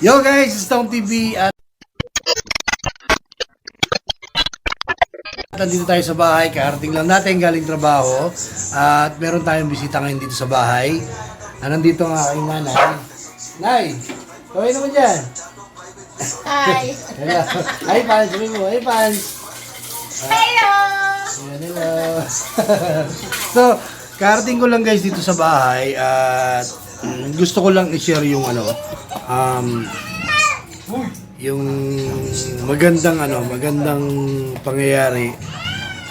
Yo guys, it's Tom TV at nandito tayo sa bahay, karating lang natin galing trabaho at meron tayong bisita ngayon dito sa bahay. Ah, nandito ang aking nanay. Nay, kawin naman dyan. Hi! Hello. Hi, Pans. Sabi mo, hi, Pans. Hello! Ayan, hello. so, karating ko lang guys dito sa bahay at gusto ko lang i-share yung ano, um, yung magandang ano, magandang pangyayari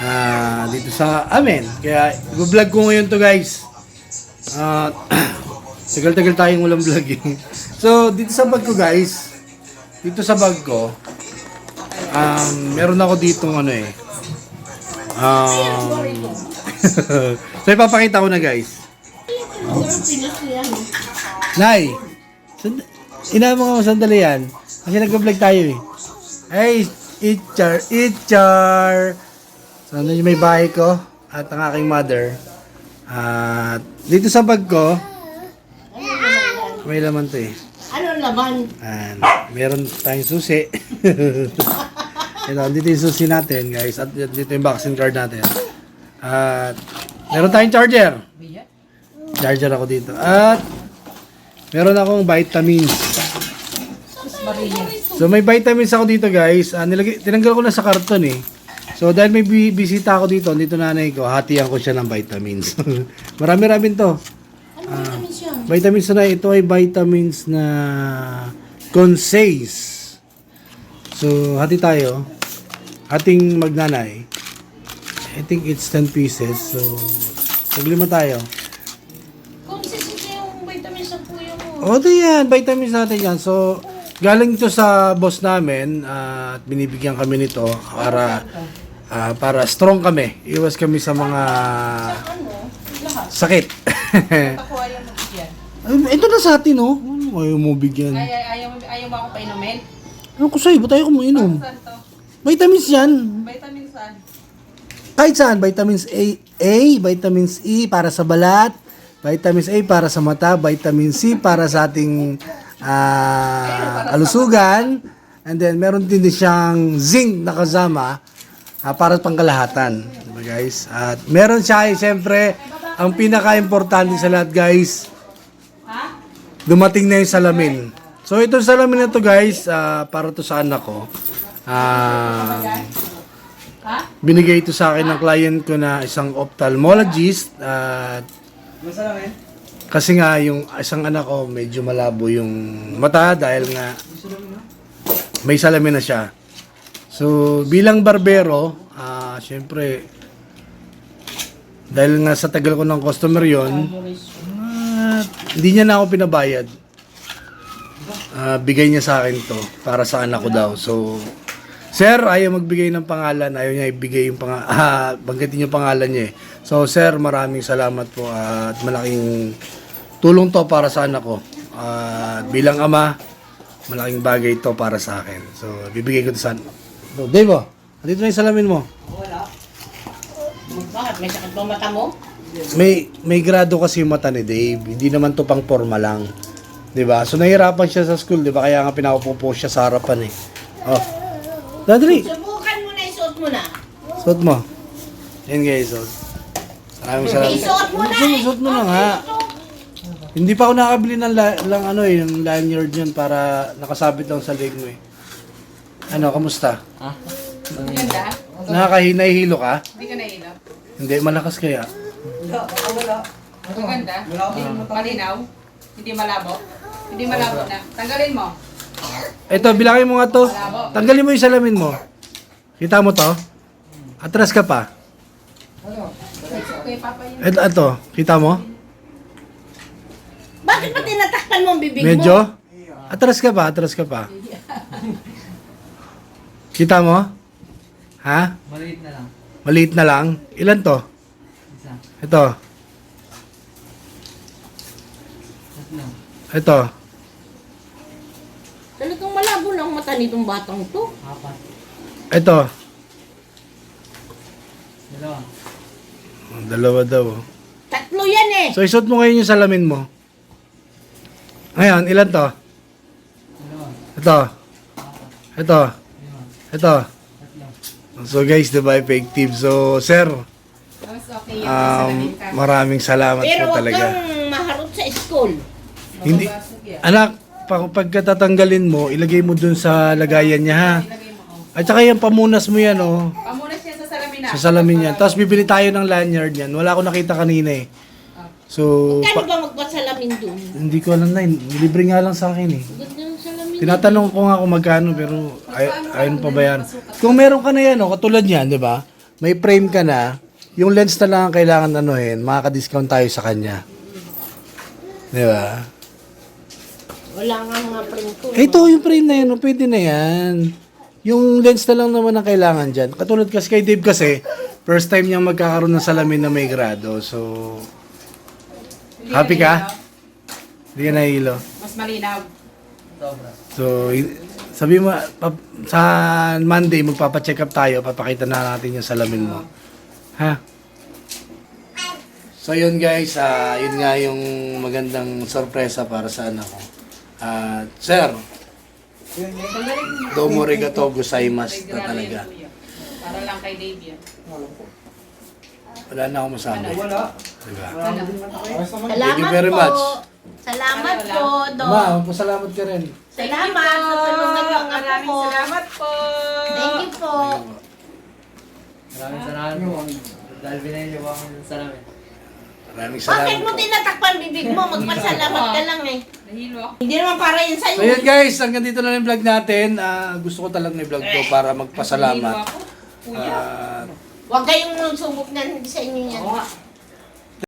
ah, dito sa amin. Kaya, i-vlog ko ngayon to guys. At, tagal-tagal tayong walang vlog eh. So, dito sa bag ko guys, dito sa bag ko, um, meron ako ditong ano eh, Um, so ipapakita ko na guys. Nay, sand- inama mo sandali yan. Kasi nag-vlog tayo eh. Hey, Itchar, Itchar. So ano yung may bahay ko at ang aking mother. At dito sa bag ko, may laman to eh. Ano laman? And meron tayong susi. Ito, dito yung susi natin, guys. At dito yung vaccine card natin. At meron tayong charger. Charger ako dito. At meron akong vitamins. So may vitamins ako dito, guys. Ah, nilagay, tinanggal ko na sa karton eh. So dahil may bi- bisita ako dito, dito nanay ko, hatiyan ko siya ng vitamins. Marami-rami to. Ano vitamin siya? Vitamins na ito ay vitamins na Consays. So, hati tayo. Hating magnanay. I think it's 10 pieces. So, taglima tayo. Kung sisisi yung vitamin sa puyo mo. O, ito yan. Vitamins natin yan. So, galing ito sa boss namin ah, at binibigyan kami nito para ah, para strong kami. Iwas kami sa mga Ano? Lahat. sakit. Ako ayaw mo bigyan. Ay, ito na sa atin, oh. Ano, Ayaw mo bigyan. Ay, ay, ayaw, mo- ayaw mo ako painumin? Ano ko sa'yo? Ba't tayo kuminom? Saan to? Vitamins yan. Vitamin saan? Kahit saan, vitamins A, A, vitamins E para sa balat, vitamins A para sa mata, vitamin C para sa ating ah, kalusugan, and then meron din din siyang zinc na kasama ah, para sa pangkalahatan. Diba guys? At meron siya, eh, siyempre, ang pinaka-importante sa lahat guys, dumating na yung salamin. So itong salamin na to guys, ah, para to sa anak ko. Ha? binigay ito sa akin ng client ko na isang ophthalmologist at kasi nga yung isang anak ko medyo malabo yung mata dahil nga may salamin na siya. So bilang barbero, ah syempre dahil nga sa tagal ko ng customer yon, ah, hindi niya na ako pinabayad. Ah, bigay niya sa akin to para sa anak ko daw. So Sir, ayaw magbigay ng pangalan. Ayaw niya ibigay yung pangalan. Ah, banggitin yung pangalan niya eh. So, sir, maraming salamat po at malaking tulong to para sa anak ko. At bilang ama, malaking bagay to para sa akin. So, bibigay ko to sa So, Dave, oh, andito na yung salamin mo. Bakit? May sakit ba mata mo? May may grado kasi yung mata ni Dave. Hindi naman to pang forma lang. 'Di ba? So nahirapan siya sa school, 'di ba? Kaya nga pinaupo siya sa harapan eh. Oh. Dadri, Subukan mo na, isuot mo na. Suot mo. Yan guys, suot. Maraming salamat. Isuot mo na Suot, eh. mo na nga. Hindi pa ako nakabili ng la- lang ano eh, ng lanyard yun para nakasabit lang sa leg mo eh. Ano, kamusta? Maganda? Nakakahinahilo ka? Hindi ka nahilap? Hindi, malakas kaya. Maganda? Malinaw? Hindi malabo? Hindi malabo na. Tanggalin mo. Ito, bilangin mo nga to. Tanggalin mo yung salamin mo. Kita mo to? Atras ka pa. Ito, ito. Kita mo? Bakit pa tinatakpan mo ang bibig mo? Medyo? Atras ka pa, atras ka pa. Kita mo? Ha? Maliit na lang. Maliit na lang. Ilan to? Isa. Ito. Tatlo. Ito. Talagang malabo lang mata nitong batang to. Apat. Ito. Dalawa. Dalawa daw. Tatlo yan eh. So, isuot mo ngayon yung salamin mo. Ngayon, ilan to? Ito. Ito. Ito. So guys, di ba, effective. So, sir, Mas okay yung um, salamin ka. maraming salamat Pero po wag talaga. kang maharot sa school. Hindi, anak, pag, pagkatatanggalin mo, ilagay mo dun sa lagayan niya ha. Oh. At saka yung pamunas mo yan oh. Pamunas sa salamin yan. Tapos bibili tayo ng lanyard yan. Wala akong nakita kanina eh. So, Kano pa- ba magpasalamin dun? hindi ko alam na. Libre nga lang sa akin eh. Ganda ng salamin. Tinatanong ko nga kung magkano pero ay, ayun pa ba yan? Kung meron ka na yan, oh, katulad niyan, di ba? May frame ka na, yung lens na lang ang kailangan anuhin, makaka-discount tayo sa kanya. Di ba? Wala nga mga print ko. Eh, ito yung frame na yan, oh, pwede na yan. Yung lens na lang naman ang kailangan dyan. Katulad kasi kay Dave kasi, first time niyang magkakaroon ng salamin na may grado. So, Happy ka? hindi ka nahihilo. Mas malinaw. Sobra. So, sabi mo, pa- sa Monday, magpapacheck up tayo, papakita na natin yung salamin mo. Ha? So, yun guys, ah, yun nga yung magandang sorpresa para sa anak ko. Ah, sir, domo regato gozaimasu na talaga. Para lang kay Dave yan. Wala na akong masabi. Wala. Diba? Salamat Thank you very much. Salamat po, Dok. Ma, magpasalamat ka rin. Salamat. Niyo ang apo Maraming ko. salamat po. Thank you po. Maraming salamat po. Dahil po ako ng salamin. Maraming Bakit salamat mo po. tinatakpan bibig mo? Magpasalamat ka lang eh. Nahilo ako. Hindi naman para yun sa'yo. So yun guys, hanggang dito na lang yung vlog natin. Ah, gusto ko talagang i-vlog to para Nahilo magpasalamat. ako. Kuya. Ah, Huwag kayong magsubok na hindi sa inyo yan. Oo nga.